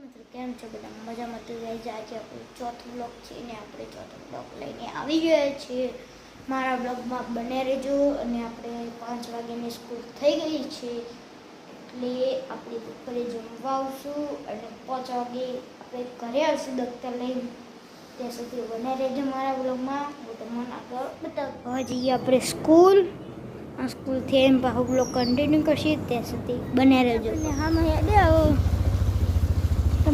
મિત્રો, કેમ છો બધા? મજામાં તો રહી જાય છે આપણું ચોથું બ્લોગ છે ને આપણે ચોથો બ્લોગ લઈને આવી ગયા છીએ. મારા બ્લોગમાં બને રહેજો અને આપણે પાંચ વાગ્યાની સ્કૂલ થઈ ગઈ છે એટલે આપણે બપોરે જમવા આવશું અને પાંચ વાગે આપણે ઘરે આવશું દફતર લઈને. ત્યાં સુધી બને રહેજો મારા બ્લોગમાં હું તમને આગળ બતાવ હવે જઈએ આપણે સ્કૂલ સ્કૂલથી એમ પાછું બ્લોગ કન્ટિન્યુ કરશે ત્યાં સુધી બને રહેજો. હા મેં આવો.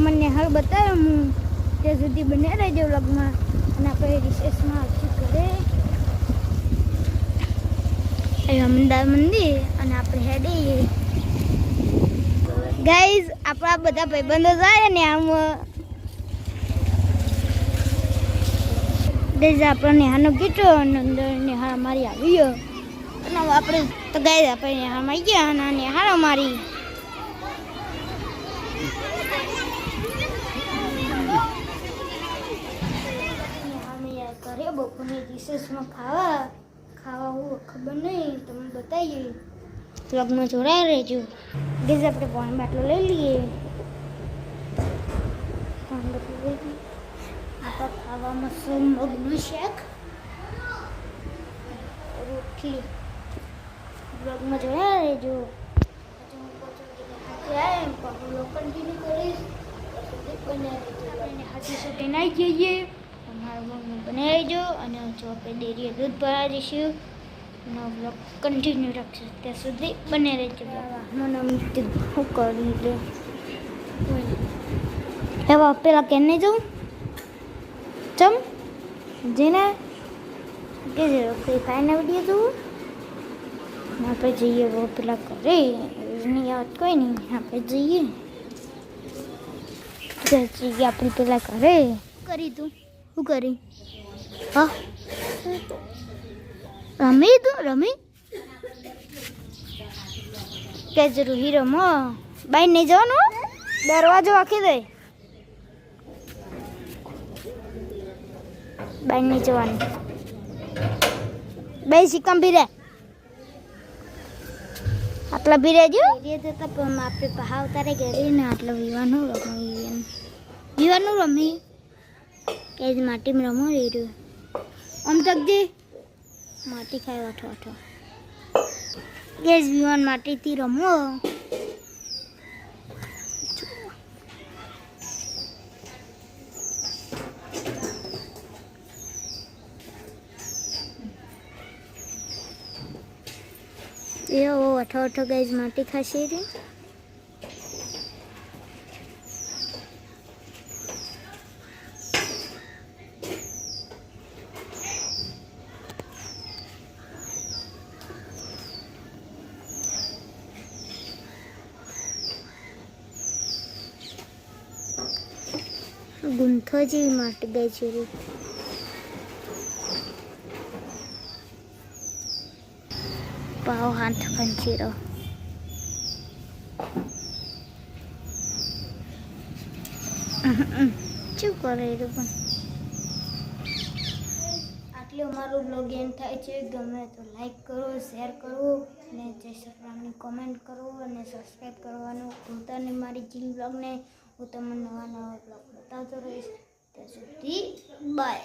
તમને હાલ બતાવ્યો હું ત્યાં સુધી બને રહેજો વ્લોગમાં અને આપણે રિસેસમાં આવશું ઘરે અહીં અમદાવાદ મંદિર અને આપણે હેડીએ ગાઈઝ આપણા બધા ભાઈબંધો જાય ને આમ દેજ આપણો નેહાનો કીટો અને અંદર નેહા મારી આવી ગયો અને હવે આપણે તો ગાઈઝ આપણે નેહામાં આવી ગયા અને આ નેહાનો ઘરે બપોરની રિસેસમાં ખાવા? ખાવા હું ખબર નહીં તમે બતાવીએ. વ્લોગમાં જોડાયા રહેજો. ગેસ આપણે પાણી બાટલો લઈ લઈએ. પાણી બાટલો લઈ લઈએ. આપણે ખાવામાં શું મગનું શેક? રોટલી. વ્લોગમાં જોડાયા રહેજો. પાછું કરીશ આપણે હાથી સુધી નાખી જઈએ અમારું મમ્મી બનાવી જો અને જો આપણે ડેરીએ દૂધ ભરા દઈશું અને બ્લોગ કન્ટિન્યુ રાખશું ત્યાં સુધી. બને રહેજો. મને શું કરી લે એવા પેલા નહીં જવું? ચમ? જેને કે ફ્રી ફાયરના વીડિયો જોવું? આપણે જઈએ બહુ પેલા કરે એની યાદ કોઈ નહીં. આપણે જઈએ. જઈએ આપણી પેલા કરે કરી તું શું કરી? હા? રમી તું રમી? કે જરૂર હીરો મો? બાઈ નહીં જવાનું દરવાજો આખી દે. બાઈ નહીં જવાનું. બે સિક્કમ ભીરે. આટલા ભીરે જો એ તો પણ આપણે પહાવ તારે ઘરે ને આટલો વિવાનું રમી વિવાનું રમી? કે જ માટીમાં રમો રેડ્યું આમ તકજી માટી ખાય અઠો અઠો ગેસ વિમાન માટીથી રમો. એવો અઠો અઠો ગેસ માટી ખાશે રે. ગુંથો જેવી માટી ગઈ છે. પાવ હાથ ખંચીરો શું કરે એ પણ આટલું અમારું બ્લોગ એન્ડ થાય છે. ગમે તો લાઈક કરો શેર કરો, અને જય સફરામની કોમેન્ટ કરો, અને સબસ્ક્રાઈબ કરવાનું ભૂલતા નહીં મારી જીલ બ્લોગને હું તમને નવા નવા બ્લોગ બતાવતો રહીશ ત્યાં સુધી બાય